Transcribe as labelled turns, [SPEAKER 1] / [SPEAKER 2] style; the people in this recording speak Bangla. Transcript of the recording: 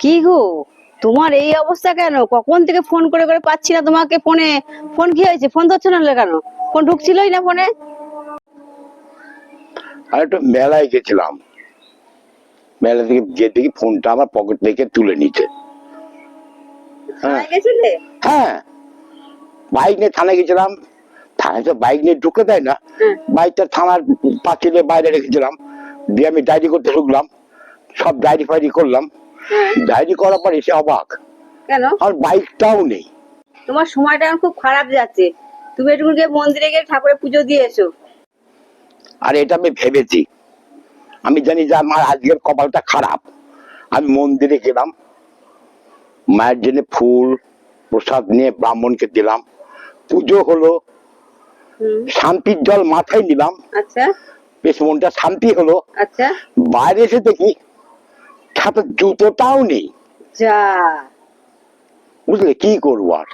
[SPEAKER 1] কি গো? তোমার এই অবস্থা কেন? কখন থেকে ফোন করে করে পাচ্ছি না তোমাকে ফোনে? ফোন কি হয়েছে? ফোন ধরছো না কেন? ফোন ঢুকছিলই না ফোনে?
[SPEAKER 2] আর একটু মেলায় গেছিলাম। মেলা থেকে গিয়ে দেখি ফোনটা আমার পকেট থেকে তুলে নিতে হ্যাঁ হ্যাঁ। বাইক নিয়ে থানায় গেছিলাম। থানায় তো বাইক নিয়ে ঢুকে দেয় না। বাইকটা থানার পাঁচিলে বাইরে রেখেছিলাম। দিয়ে আমি ডায়েরি করতে ঢুকলাম। সব ডায়েরি ফাইরি করলাম। ডায়েরি করার পর এসে অবাক।
[SPEAKER 1] কেন?
[SPEAKER 2] আর বাইকটাও নেই।
[SPEAKER 1] তোমার সময়টা এখন খুব খারাপ যাচ্ছে। তুমি একটু গিয়ে মন্দিরে গিয়ে ঠাকুরের পুজো দিয়ে এসো
[SPEAKER 2] আর এটা আমি ভেবেছি। আমি জানি যে আমার আজকের কপালটা খারাপ। আমি মন্দিরে গেলাম। মায়ের জন্য ফুল প্রসাদ নিয়ে ব্রাহ্মণকে দিলাম। পুজো হলো। শান্তির জল মাথায় নিলাম।
[SPEAKER 1] আচ্ছা।
[SPEAKER 2] বেশ মনটা শান্তি হলো।
[SPEAKER 1] আচ্ছা।
[SPEAKER 2] বাইরে এসে দেখি ছাতার জুতোটাও নেই।
[SPEAKER 1] যা।
[SPEAKER 2] বুঝলে কি করব আর?